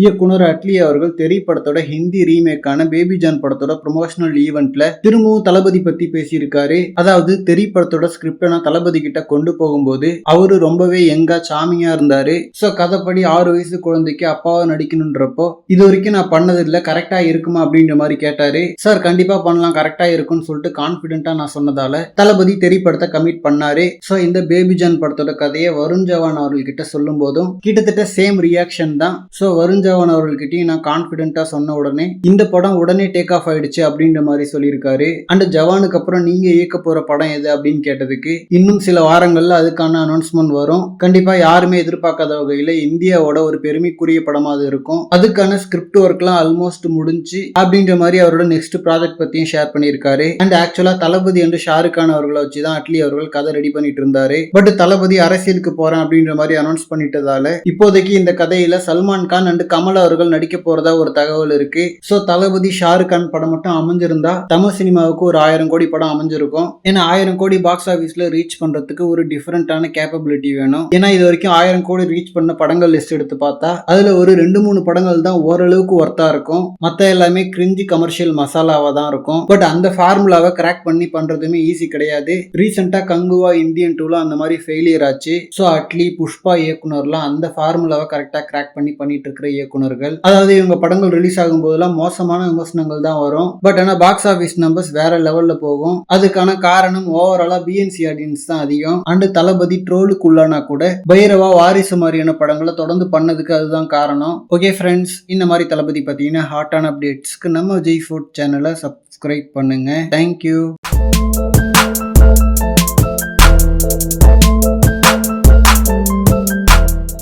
இயக்குனர் அட்லி அவர்கள் தெரி படத்தோட ஹிந்தி ரீமேக்கான பேபி ஜான் படத்தோட ப்ரொமோஷனல் ஈவெண்ட்ல திரும்பவும் தளபதி பத்தி பேசியிருக்காரு. அதாவது தெரி படத்தோட ஸ்கிரிப்டை நான் தளபதி கிட்ட கொண்டு போகும்போது அவரு ரொம்பவே எங்கா சாமியா இருந்தாரு. சோ கதைப்படி ஆறு வயசு குழந்தைக்கு அப்பாவா நடிக்கணுன்றப்போ இது வரைக்கும் நான் பண்ணது இல்ல கரெக்டா இருக்குமா அப்படின்ற மாதிரி கேட்டாரு. சார் கண்டிப்பா பண்ணலாம் கரெக்டா இருக்கும்னு சொல்லிட்டு கான்பிடென்ட்டா நான் சொன்னதால தளபதி தெரி படத்தை கமிட் பண்ணாரு. சோ இந்த பேபி ஜான் படத்தோட கதையை வருண் ஜவான் அவர்கள்கிட்ட சொல்லும் போதும் கிட்டத்தட்ட சேம் ரியாக்ஷன் தான். சோ வருண் ஜவான் அவர்கள்கிட்டயும் நான் கான்ஃபிடென்ட்டாக சொன்ன உடனே இந்த படம் உடனே டேக் ஆஃப் ஆயிடுச்சு அப்படின்ற மாதிரி சொல்லியிருக்காரு. அண்ட் ஜவானுக்கு அப்புறம் நீங்க இயக்க போற படம் எது அப்படின்னு கேட்டதுக்கு இன்னும் சில வாரங்கள்ல அதுக்கான அனௌன்ஸ்மெண்ட் வரும். கண்டிப்பா யாருமே எதிர்பார்க்காத வகையில இந்தியாவோட ஒரு பெருமைக்குரிய படமாக அது இருக்கும். அதுக்கான ஸ்கிரிப்ட் ஒர்க்லாம் ஆல்மோஸ்ட் முடிஞ்சு அப்படின்ற மாதிரி அவரோட நெக்ஸ்ட் ப்ராஜெக்ட் பத்தியும் ஷேர் பண்ணியிருக்காரு. அண்ட் ஆக்சுவலா தளபதி என்று ஷாருக் கான் அவர்களை வச்சு தான் அட்லி அவர்கள் கதை ரெடி பண்ணிட்டு இருந்தாரு. பட் தளபதி அரசியலுக்கு போறேன் அப்படின்ற மாதிரி அனௌன்ஸ் பண்ணிட்டதால இப்போதைக்கு இந்த கதையில சல்மான் கான் அண்ட் கமல் அவர்கள் நடிக்க போறதா ஒரு தகவல் இருக்கு. சோ தளபதி ஷாருக் கான் படம் மட்டும் அமைஞ்சிருந்தா தமிழ் சினிமாவுக்கு ஒரு ஆயிரம் கோடி படம் அமைஞ்சிருக்கும். ஏன்னா ஆயிரம் கோடி பாக்ஸ் ஆபீஸ்ல ரீச் பண்றதுக்கு ஒரு டிஃபரெண்டான கேப்பபிலிட்டி வேணும். ஏன்னா இது வரைக்கும் ஆயிரம் கோடி ரீச் பண்ண படங்கள் லிஸ்ட் எடுத்து பார்த்தா அதுல ஒரு ரெண்டு மூணு படங்கள் தான் ஓரளவுக்கு ஒர்த்தா இருக்கும். மத்த எல்லாமே கிரிஞ்சி கமர்ஷியல் மசாலாவா தான் இருக்கும். பட் அந்த ஃபார்முலாவை கிராக் பண்ணி பண்றதுமே ஈஸி கிடையாது. ரீசெண்டா கங்குவா இந்தியன் டூல அந்த மாதிரி ஃபெயிலியர் ஆச்சு. ஸோ அட்லி புஷ்பா இயக்குனர்லாம் அந்த ஃபார்முலாவை கரெக்டாக கிராக் பண்ணி பண்ணிட்டு இருக்கிற இயக்குனர்கள் அதாவது இவங்க படங்கள் ரிலீஸ் ஆகும் போதெல்லாம் மோசமான விமர்சனங்கள் தான் வரும். பட் ஆனால் பாக்ஸ் ஆஃபீஸ் நம்பர்ஸ் வேற லெவல்ல போகும். அதுக்கான காரணம் ஓவராலா பிஎன்சி ஆடியன்ஸ் தான் அதிகம். அண்டு தளபதி ட்ரோலுக்குள்ளானா கூட பைரவா வாரிசு மாதிரியான படங்களை தொடர்ந்து பண்ணதுக்கு அதுதான் காரணம். ஓகே ஃப்ரெண்ட்ஸ் இந்த மாதிரி தளபதி பார்த்தீங்கன்னா ஹாட்டான அப்டேட்ஸ்க்கு நம்ம ஜெய் ஃபுட் சேனலை சப்ஸ்கிரைப் பண்ணுங்க. Thank you